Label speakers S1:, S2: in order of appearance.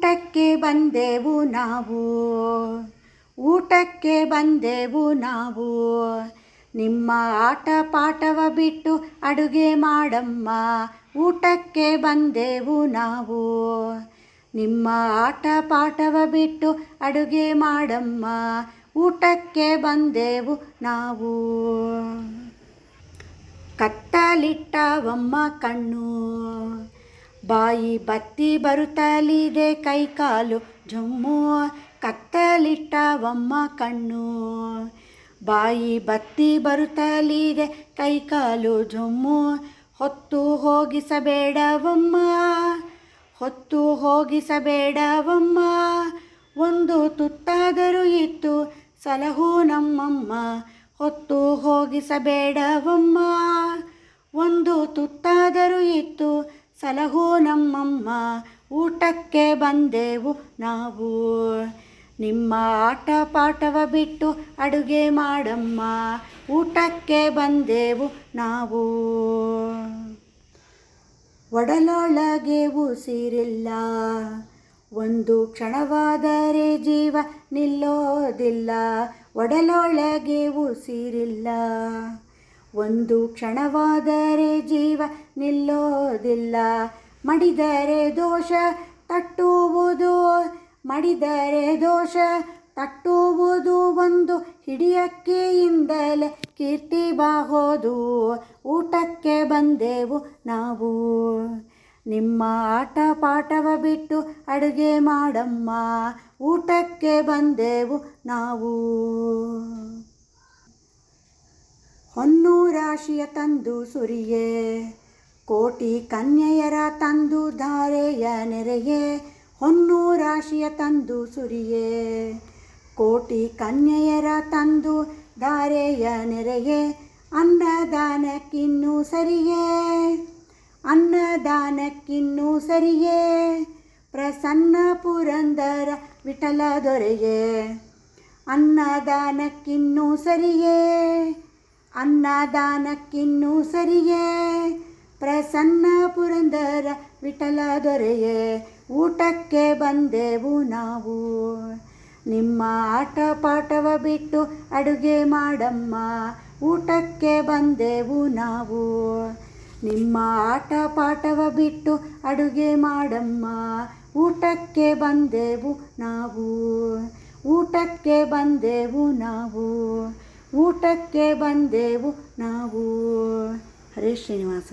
S1: ಊಟಕ್ಕೆ ಬಂದೆವು ನಾವು. ಊಟಕ್ಕೆ ಬಂದೆವು ನಾವು. ನಿಮ್ಮ ಆಟ ಪಾಠವ ಬಿಟ್ಟು ಅಡುಗೆ ಮಾಡಮ್ಮ. ಊಟಕ್ಕೆ ಬಂದೆವು ನಾವು. ನಿಮ್ಮ ಆಟ ಪಾಠವ ಬಿಟ್ಟು ಅಡುಗೆ ಮಾಡಮ್ಮ. ಊಟಕ್ಕೆ ಬಂದೆವು ನಾವು. ಕತ್ತಲಿಟ್ಟವಮ್ಮ ಕಣ್ಣು. ಬಾಯಿ ಬತ್ತಿ ಬರುತ್ತಲಿದೆ ಕೈಕಾಲು, ಜಮ್ಮು ಕತ್ತಲಿಟ್ಟವಮ್ಮ ಕಣ್ಣು. ಬಾಯಿ ಬತ್ತಿ ಬರುತ್ತಲಿದೆ ಕೈಕಾಲು, ಜಮ್ಮು ಹೊತ್ತು ಹೋಗಿಸಬೇಡವಮ್ಮ ಹೊತ್ತು ಹೋಗಿಸಬೇಡವಮ್ಮ ಒಂದು ತುತ್ತಾದರೂ ಇತ್ತು ಸಲಹು ನಮ್ಮಮ್ಮ. ಹೊತ್ತು ಹೋಗಿಸಬೇಡವಮ್ಮ ಒಂದು ತುತ್ತಾದರೂ ಇತ್ತು ಸಲಹು ನಮ್ಮಮ್ಮ, ಊಟಕ್ಕೆ ಬಂದೆವು ನಾವು. ನಿಮ್ಮ ಆಟ ಪಾಠವ ಬಿಟ್ಟು ಅಡುಗೆ ಮಾಡಮ್ಮ, ಊಟಕ್ಕೆ ಬಂದೆವು ನಾವು. ಒಡಲೊಳಗೆ ಉಸಿರಿಲ್ಲ, ಒಂದು ಕ್ಷಣವಾದರೆ ಜೀವ ನಿಲ್ಲೋದಿಲ್ಲ. ಒಡಲೊಳಗೆ ಉಸಿರಿಲ್ಲ. ಒಂದು ಕ್ಷಣವಾದರೆ ಜೀವ ನಿಲ್ಲೋದಿಲ್ಲ. ಮಡಿದರೆ ದೋಷ ತಟ್ಟುವುದು, ಮಡಿದರೆ ದೋಷ ತಟ್ಟುವುದು ಒಂದು ಹಿಡಿಯಕ್ಕೆಯಿಂದಲೇ ಕೀರ್ತಿ ಬಾಹೋದು ಊಟಕ್ಕೆ ಬಂದೆವು ನಾವು. ನಿಮ್ಮ ಆಟ ಪಾಠವ ಬಿಟ್ಟು ಅಡುಗೆ ಮಾಡಮ್ಮ. ಊಟಕ್ಕೆ ಬಂದೆವು ನಾವು. ಹೊನ್ನು ರಾಶಿಯ ತಂದು ಸುರಿಯೇ, ಕೋಟಿ ಕನ್ಯೆಯರ ತಂದು ಧಾರೆಯ ನೆರೆಯೇ ಹೊನ್ನು ರಾಶಿಯ ತಂದು ಸುರಿಯೇ, ಕೋಟಿ ಕನ್ಯೆಯರ ತಂದು ಧಾರೆಯ ನೆರೆಯೇ, ಅನ್ನದಾನಕ್ಕಿನ್ನೂ ಸರಿಯೇ ಅನ್ನದಾನಕ್ಕಿನ್ನೂ ಸರಿಯೇ, ಪ್ರಸನ್ನ ಪುರಂದರ ವಿಠಲ ದೊರೆಯೇ, ಅನ್ನದಾನಕ್ಕಿನ್ನೂ ಸರಿಯೇ ಅನ್ನದಾನಕ್ಕಿನ್ನೂ ಸರಿಯೇ? ಪ್ರಸನ್ನ ಪುರಂದರ ವಿಠಲ ದೊರೆಯೇ? ಊಟಕ್ಕೆ ಬಂದೆವು ನಾವು. ನಿಮ್ಮ ಆಟ ಪಾಠವ ಬಿಟ್ಟು ಅಡುಗೆ ಮಾಡಮ್ಮ. ಊಟಕ್ಕೆ ಬಂದೆವು ನಾವು. ನಿಮ್ಮ ಆಟ ಪಾಠವ ಬಿಟ್ಟು ಅಡುಗೆ ಮಾಡಮ್ಮ. ಊಟಕ್ಕೆ ಬಂದೆವು ನಾವು. ಊಟಕ್ಕೆ ಬಂದೆವು ನಾವು. ಊಟಕ್ಕೆ ಬಂದೆವು ನಾವು. ಹರೇ ಶ್ರೀನಿವಾಸ.